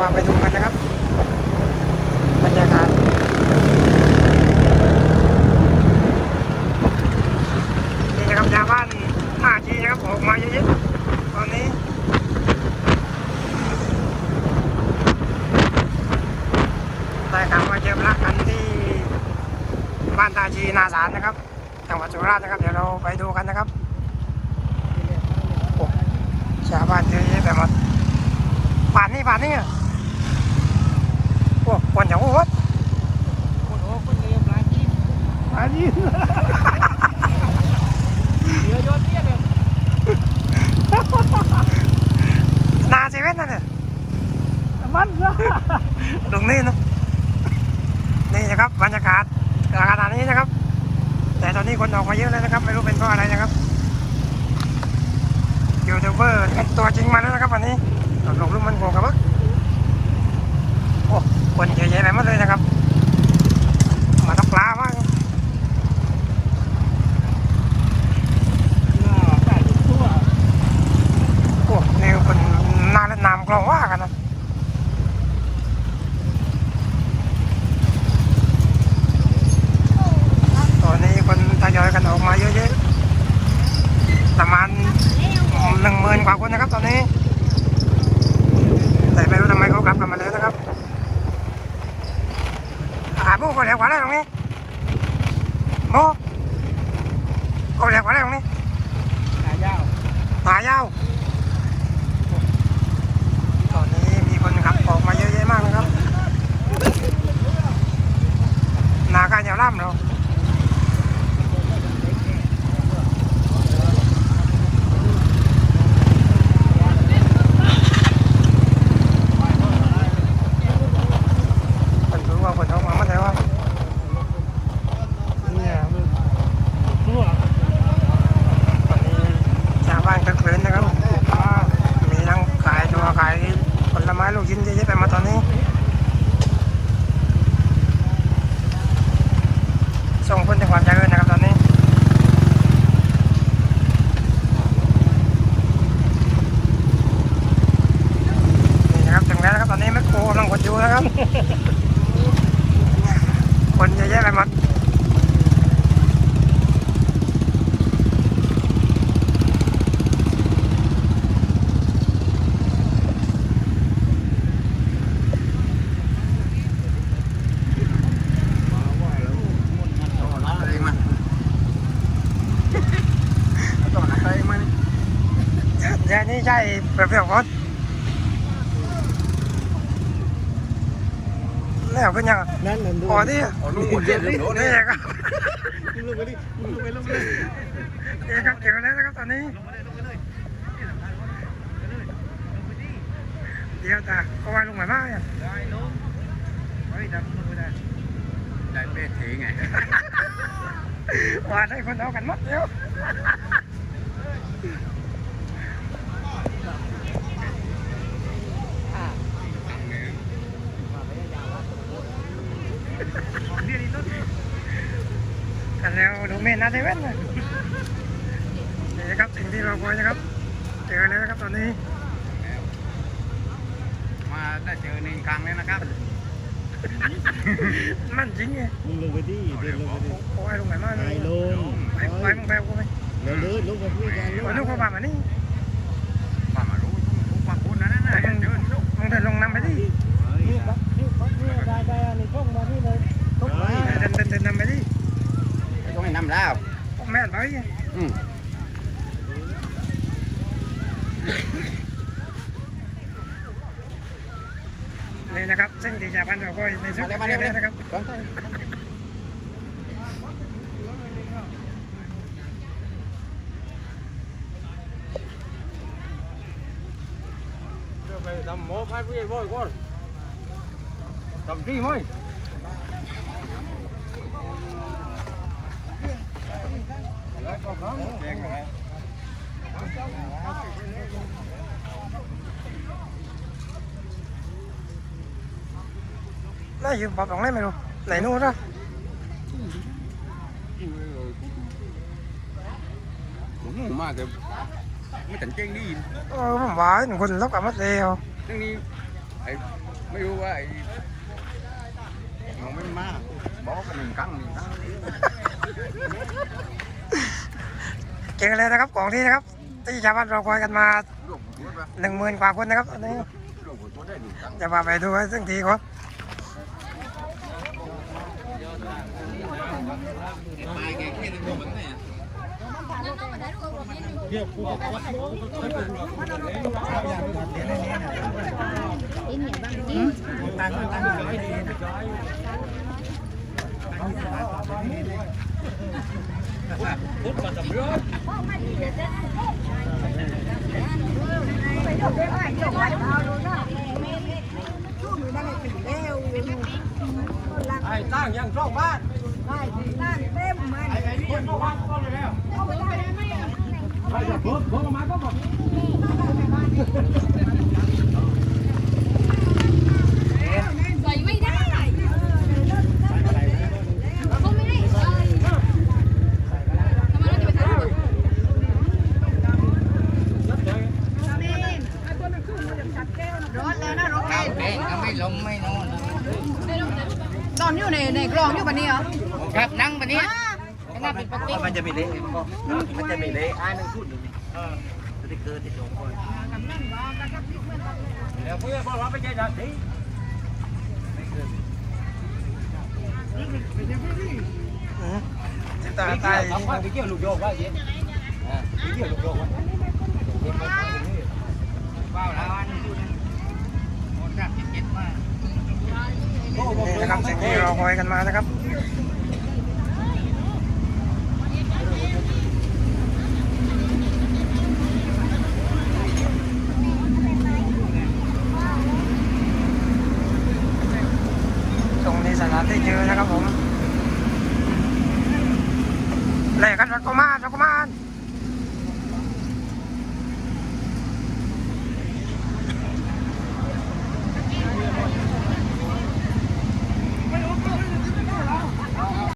พาไปดูกันนะครับ บรรยากาศนี่นะครับชาวบ้านท่าจีนะครับออกมาเยอะๆตอนนี้ได้ข่าวว่าเจอพระกันที่บ้านตาจีนาสารนะครับจังหวัดสุราษฎร์นะครับ เดี๋ยวเราไปดูกันนะครับโอ้ชาวบ้านเยอะแยะไปหมดป่านนี้ป่านนี้ อะโอ้คนอย่างโอ้โหคนโอ้คนเลี้ยงปลาจีนป่านนี้เหลือยอดเตี้ยเลยนาเซเว่นนั่นเนี่ยมันนะตรงนี้นะนี่นะครับบรรยากาศขนาดนี้นะครับ แต่ตอนนี้คนออกมาเยอะแล้วนะครับ ไม่รู้เป็นเพราะอะไรนะครับยูทูบเบอร์ตัวจริงมาแล้วนะครับวันนี้หลบลูกมันโกงกับมึกโอ้ คนเยอะแยะไปหมดเลยนะครับ มาตกปลามากนาใส่ทุกตัวโอ้นี่คนน่าเล่นน้ำกลองว่ากันนะตอนนี้คนทยอยกันออกมาเยอะแยะประมาณหนึ่งหมื่นกว่าคนนะครับตอนนี้ แต่ไม่รู้ทำไมเขากลับกันมาแล้วนะครับ อาบุก็เรียกว่าได้ตรงนี้โมก็เรียกว่าได้ตรงนี้ขายาวตายาวตอนนี้มีคนขับออกมาเยอะแยะมากนะครับนาการยาวล่ำเราคนรู้ว่าคนออกมาเมื่อไหร่ว่า เนี่ยมันตัว ตอนนี้ชาวบ้านก็คืนนะครับ มีทั้งขายตัวขายผลไม้ลูกชิ้นเยอะแยะไปหมาตอนนี้ ส่งผลถึงความเจริญนะครับตอนนี้ นี่นะครับถึงแล้วนะครับตอนนี้แมคโครกำลังกดอยู่นะครับ คนเยอะแยะไปหมด อะไรมาต่ออะไรมา เดี๋ยวนี้ ใช่เปรี้ยวๆก่อนแล้วก็ยังนั่นนั่นดูพอที่อ๋อลูกหมดเจ็ดเลยนี่ครับลงไปดิลงไปลงไปเลยนี่ครับเกี่ยวแล้วนะครับตอนนี้เดี๋ยวตาก็ว่าลุงหมายมากอะได้ลงเฮ้ยดำลงไปได้ได้เป็ดเทไงว่าได้คนเอากันหมดเดี๋ยว กันแล้วดูเมนนาเซเว่นนะนี่นะครับสิ่งที่เราคอยนะครับ เจอแล้วนะครับตอนนี้ มาได้เจอในครั้งแล้วนะครับมันจริงไงมึงลงไปดิเดินลงไปดิโอ้ยลุงหมายมากเลไอ้ยลงไปไปมึงไปกูไปเดินเลยลงไปพูดกันวันนู้นเขาพามานี่ ป้ามารู้ทุกความคุ้นนะนั่นน่ะเดินลูก มึงเดินลงน้ำไปดิ นี่ปั๊บนี่ปั๊บนี่ได้ได้ในช่องมานี่เลย เดินเดินเดินน้ำไปดิ ต้องให้น้ำแล้ว ผมแม่นไปอืมนี่นะครับซึ่งที่จะพันเราก็ในสุดมาเลยมาเลยนะครับไปทำหมอพายผู้ใหญ่บ่อยก่อนทำที่มั้ยน่าอยู่ปอบตรงไหนไม่รู้ไหนนู้นนะผมมาแต่ไม่ตันเจ้งดีเออผมว่าเห็นคนลบกับมัดเร็วทั้ เจอเลยนะครับของที่นะครับ ที่ชาวบ้านรอคอยกันมาหนึ่งหมื่นกว่าคนนะครับตอนนี้ลูกหัวได้หนึ่งครั้งจะพาไปดูให้ซึ่งทีครับอ้ตั้ งยังช่องบ้านไอ้ไอ้นี่ช่องบ้านก็เลยแล้วไอ้จะเพิ่มเพิ่มมาก็บอก ใส่ไม่ได้เขาไม่ได้ใส่ทำไมเราจะไปทำร้อนแล้วนะร้อนแรง แม่ก็ไม่ลมไม่นอน ตอนอยู่ในใน กล่องอยู่ปะเนี่ยครับนั่งปะเนี้ยนั่งเป็นปกติมันจะมีเละมันจะมีเละไอ้นั่นพูดหนึ่งสติ๊กเกอร์ติดลงก่อนเดี๋ยวเพื่อนบอกว่าไม่ใช่ดัดสิอืมที่ตาตายทำว่าไปเกี่ยวลูกโยกว่าเย็นไปเกี่ยวลูกโยกว่าเฝ้าแล้วอันนี้หมดรับเจ็ดมา นี่นะครับสิ่งที่รอคอยกันมานะครับตรงนี้สถานที่เจอนะครับผมแหลกกันรักกุมารักมา